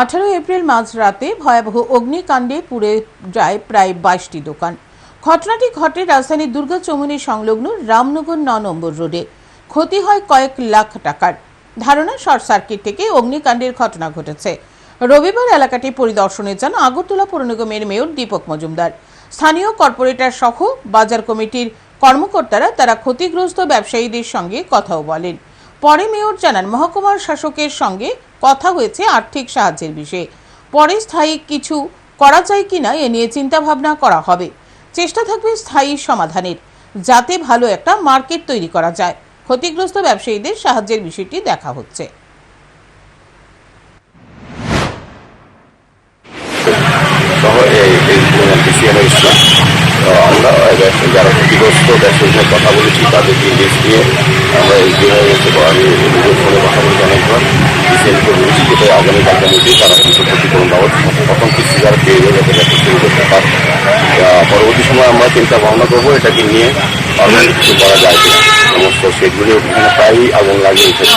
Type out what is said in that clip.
আঠারো এপ্রিল মাঝরাতে ভয়াবহ অগ্নিকাণ্ডে পুড়ে যায় প্রায় বাইশটি দোকান। ঘটনাটি ঘটে রাজধানীর দুর্গা চৌমুনি সংলগ্ন রামনগর ন নম্বর রোডে। ক্ষতি হয় কয়েক লাখ টাকার। ধারণা শর্ট সার্কিট থেকে অগ্নিকাণ্ডের ঘটনা ঘটেছে। রবিবার এলাকাটি পরিদর্শনে যান আগরতলা পৌর নিগমের মেয়র দীপক মজুমদার। স্থানীয় কর্পোরেটর সহ বাজার কমিটির কর্মকর্তারা তারা ক্ষতিগ্রস্ত ব্যবসায়ীদের সঙ্গে কথাও বলেন। পরে মেয়র জানান, মহকুমার শাসকের সঙ্গে কথা হয়েছে আর্থিক সাহায্যের বিষয়ে। পরে স্থায়ী কিছু করা যায় কিনা এ নিয়ে চিন্তাভাবনা করা হবে। চেষ্টা থাকবে স্থায়ী সমাধানের, যাতে ভালো একটা মার্কেট তৈরি করা যায়। ক্ষতিগ্রস্ত ব্যবসায়ীদের সাহায্যের বিষয়টি দেখা হচ্ছে। এই ডিসিএম এসেছিলাম তো আমরা ব্যবসা- যারা ক্ষতিগ্রস্ত ব্যবসায়ীদের কথা বলেছি তাদেরকে লিস্ট দিয়ে আমরা এই হচ্ছে আমি নিজের ফোনে কথা বলছি অনেকবার। করে বলেছি যেটা আগামীকালকে মধ্যে তারা কিছু ক্ষতিপূরণ বাবদ প্রথম কিস্তি যারা পেয়ে যাবে ব্যবসা শুরু করতে পারে পরবর্তী সময় আমরা চিন্তা ভাবনা করব, এটাকে নিয়ে অনেক কিছু করা যায় সমস্ত সেগুলি ওখানে প্রায়ই আগুন লাগে উঠেছে